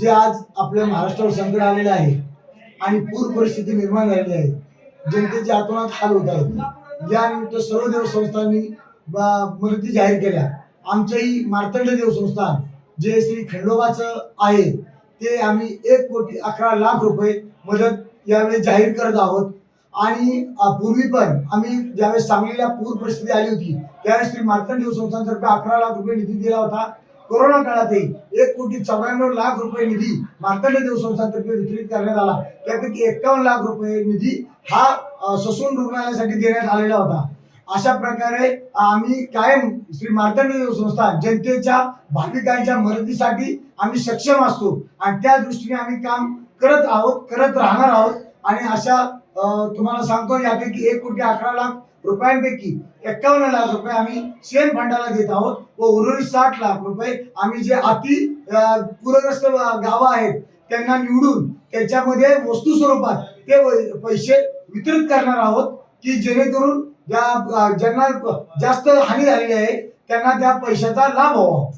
जे आज आपल्या महाराष्ट्रावर संकट आलेलं आहे आणि पूर परिस्थिती निर्माण झालेली आहे जनतेच्या आतोनात हाल होत आहेत. यानिमित्त सर्व देव संस्थांनी मदती जाहीर केल्या. आमचंही मार्तंड देव संस्थान जे श्री खंडोबाचं आहे ते आम्ही एक कोटी अकरा लाख रुपये मदत यावेळी जाहीर करत आहोत. आणि पूर्वी पण आम्ही ज्यावेळेस सांगलीला पूर परिस्थिती आली होती त्यावेळेस श्री मार्तंड देव संस्थानतर्फे अकरा लाख रुपये निधी दिला होता. कोरोना काळातही एक कोटी चौऱ्याण्णव लाख रुपये निधी मार्तंड देव संस्थातर्फे वितरित करण्यात आला. त्यापैकी एक्कावन्न लाख रुपये निधी हा ससून रुग्णालयासाठी देण्यात आलेला होता. अशा प्रकारे आम्ही कायम श्री मार्तंड देव संस्था जनतेच्या भाविकांच्या मदतीसाठी आम्ही सक्षम असतो. आणि त्या दृष्टीने आम्ही काम करत आहोत करत राहणार आहोत. आणि अशा तुम्हाला सांगतो यापैकी एक कोटी अकरा लाख रुपयांपैकी एक्कावन्न लाख रुपये आम्ही शेण फंडाला देत आहोत व उर्वरित साठ लाख रुपये आम्ही जे अति पूरग्रस्त गावं आहेत त्यांना निवडून त्याच्यामध्ये वस्तू स्वरूपात ते पैसे वितरित करणार आहोत की जेणेकरून ज्या ज्यांना जास्त हानी झालेली आहे त्यांना त्या पैशाचा लाभ व्हावा.